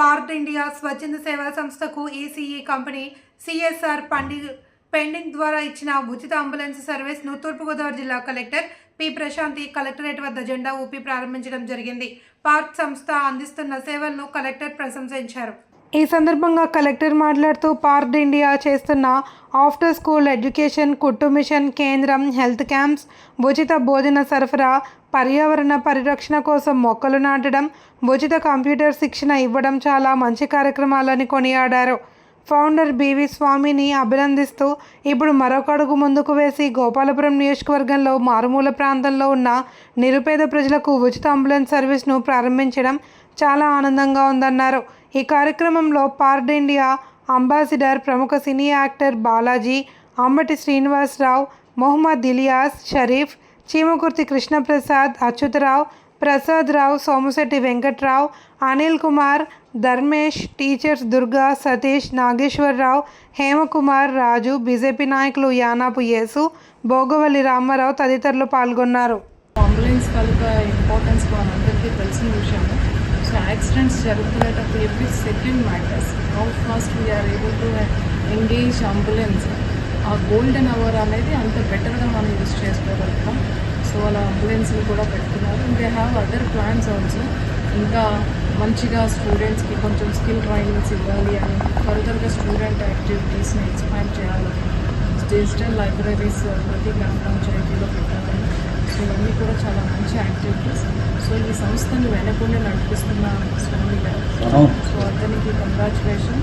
Part India స్వచ్ఛంద సేవా సంస్థకు ఈసీఈ కంపెనీ సిఎస్ఆర్ పండి పెండింగ్ ద్వారా ఇచ్చిన ఉచిత అంబులెన్స్ సర్వీస్ను తూర్పుగోదావరి జిల్లా కలెక్టర్ పి ప్రశాంతి కలెక్టరేట్ వద్ద జెండా ఊపి ప్రారంభించడం జరిగింది. పార్క్ సంస్థ అందిస్తున్న సేవలను కలెక్టర్ ప్రశంసించారు. ఈ సందర్భంగా కలెక్టర్ మాట్లాడుతూ పార్డ్ ఇండియా చేస్తున్న ఆఫ్టర్ స్కూల్ ఎడ్యుకేషన్ కుట్టు మిషన్ కేంద్రం హెల్త్ క్యాంప్స్ ఉచిత భోజన సరఫరా పర్యావరణ పరిరక్షణ కోసం మొక్కలు నాటడం ఉచిత కంప్యూటర్ శిక్షణ ఇవ్వడం చాలా మంచి కార్యక్రమాలని కొనియాడారు. ఫౌండర్ బివి స్వామిని అభినందిస్తూ ఇప్పుడు మరొక అడుగు ముందుకు వేసి గోపాలపురం నియోజకవర్గంలో మారుమూల ప్రాంతంలో ఉన్న నిరుపేద ప్రజలకు ఉచిత అంబులెన్స్ సర్వీస్ను ప్రారంభించడం చాలా ఆనందంగా ఉందన్నారు. ఈ కార్యక్రమంలో పార్డ్ ఇండియా అంబాసిడర్ ప్రముఖ cine actor Balaji Ambati Srinivasarao Mohammed Ilias Sharif Chimakurthi Krishnaprasad Achyutarao Prasadrao Somasetti Venkatrao Anil Kumar Dharmesh teachers Durga Satish Nageswararao Hemakumar Raju BJP నాయకులు యానాపు యేసు భోగవల్లి రామారావు తదితరులు పాల్గొన్నారు. అంబులెన్స్ తాలూకా ఇంపార్టెన్స్ మనందరికీ తెలిసిన విషయం సో యాక్సిడెంట్స్ జరుగుతున్నప్పుడు every second matters how fast we are able to engage ambulance ఆ golden hour అనేది అంత బెటర్గా మనం యూస్ చేసుకోగలుగుతాం. సో అలా అంబులెన్స్ని కూడా పెట్టుకున్నారు they have other plans also ఇంకా మంచిగా స్టూడెంట్స్కి కొంచెం స్కిల్ ట్రైనింగ్స్ ఇవ్వాలి అని ఫర్దర్గా స్టూడెంట్ యాక్టివిటీస్ని ఎక్స్పాండ్ చేయాలి. డిజిటల్ లైబ్రరీస్ uh, ప్రతి గ్రామ పంచాయతీలో పెట్టాలి. ఇవన్నీ కూడా చాలా మంచి యాక్టివిటీస్. సో ఈ సంస్థను వెనకుండా నడిపిస్తున్న స్వామి గారు. సో అతనికి కంగ్రాచులేషన్స్